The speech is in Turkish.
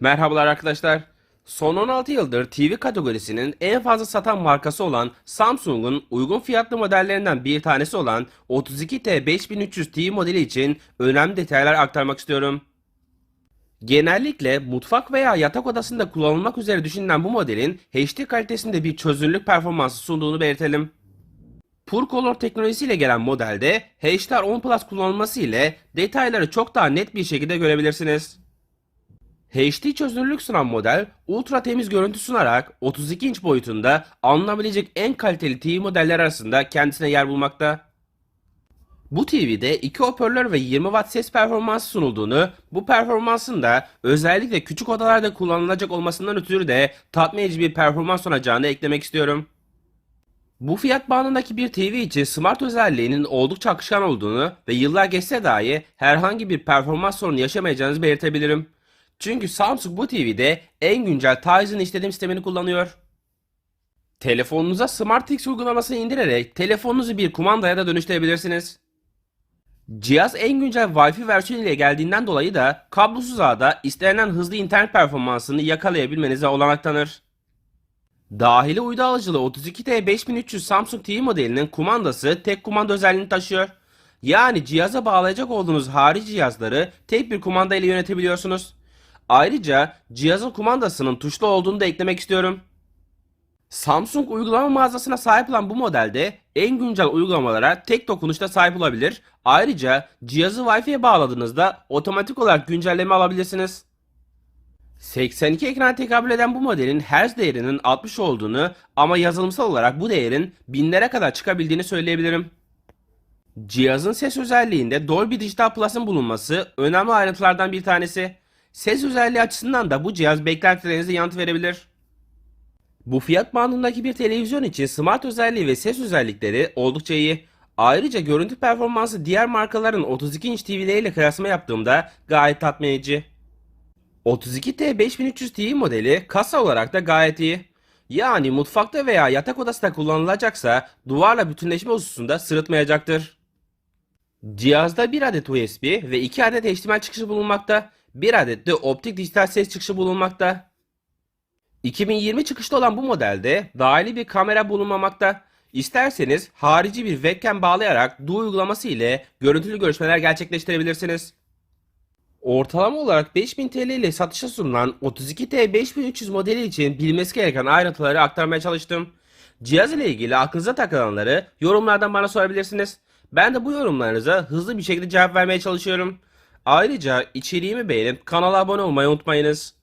Merhabalar arkadaşlar. Son 16 yıldır TV kategorisinin en fazla satan markası olan Samsung'un uygun fiyatlı modellerinden bir tanesi olan 32T 5300 TV modeli için önemli detaylar aktarmak istiyorum. Genellikle mutfak veya yatak odasında kullanılmak üzere düşünülen bu modelin HD kalitesinde bir çözünürlük performansı sunduğunu belirtelim. Purcolor teknolojisiyle gelen modelde HDR10 Plus kullanılması ile detayları çok daha net bir şekilde görebilirsiniz. HD çözünürlük sunan model ultra temiz görüntü sunarak 32 inç boyutunda alınabilecek en kaliteli TV modeller arasında kendisine yer bulmakta. Bu TV'de iki hoparlör ve 20 watt ses performansı sunulduğunu, bu performansın da özellikle küçük odalarda kullanılacak olmasından ötürü de tatmin edici bir performans sunacağını eklemek istiyorum. Bu fiyat bandındaki bir TV için smart özelliğinin oldukça akışkan olduğunu ve yıllar geçse dahi herhangi bir performans sorunu yaşamayacağınızı belirtebilirim. Çünkü Samsung bu TV'de en güncel Tizen işletim sistemini kullanıyor. Telefonunuza SmartX uygulamasını indirerek telefonunuzu bir kumandaya da dönüştürebilirsiniz. Cihaz en güncel Wi-Fi versiyonu ile geldiğinden dolayı da kablosuz ağda istenilen hızlı internet performansını yakalayabilmenize olanak tanır. Dahili uydu alıcılı 32T 5300 Samsung TV modelinin kumandası tek kumanda özelliğini taşıyor. Yani cihaza bağlayacak olduğunuz harici cihazları tek bir kumanda ile yönetebiliyorsunuz. Ayrıca cihazın kumandasının tuşlu olduğunu da eklemek istiyorum. Samsung uygulama mağazasına sahip olan bu modelde en güncel uygulamalara tek dokunuşta sahip olabilir. Ayrıca cihazı Wi-Fi'ye bağladığınızda otomatik olarak güncelleme alabilirsiniz. 82 ekrana tekabül eden bu modelin Hz değerinin 60 olduğunu ama yazılımsal olarak bu değerin binlere kadar çıkabildiğini söyleyebilirim. Cihazın ses özelliğinde Dolby Digital Plus'ın bulunması önemli ayrıntılardan bir tanesi. Ses özelliği açısından da bu cihaz beklentilerinize yanıt verebilir. Bu fiyat bandındaki bir televizyon için smart özelliği ve ses özellikleri oldukça iyi. Ayrıca görüntü performansı diğer markaların 32 inç TV'leriyle kıyaslama yaptığımda gayet tatmin edici. 32T 5300 TV modeli kasa olarak da gayet iyi. Yani mutfakta veya yatak odasında kullanılacaksa duvarla bütünleşme hususunda sırıtmayacaktır. Cihazda 1 adet USB ve 2 adet HDMI çıkışı bulunmakta. 1 adet de optik dijital ses çıkışı bulunmakta. 2020 çıkışlı olan bu modelde dahili bir kamera bulunmamakta. İsterseniz harici bir webcam bağlayarak Du uygulaması ile görüntülü görüşmeler gerçekleştirebilirsiniz. Ortalama olarak 5000 TL ile satışa sunulan 32T 5300 modeli için bilmesi gereken ayrıntıları aktarmaya çalıştım. Cihaz ile ilgili aklınıza takılanları yorumlardan bana sorabilirsiniz. Ben de bu yorumlarınıza hızlı bir şekilde cevap vermeye çalışıyorum. Ayrıca içeriğimi beğenip kanala abone olmayı unutmayınız.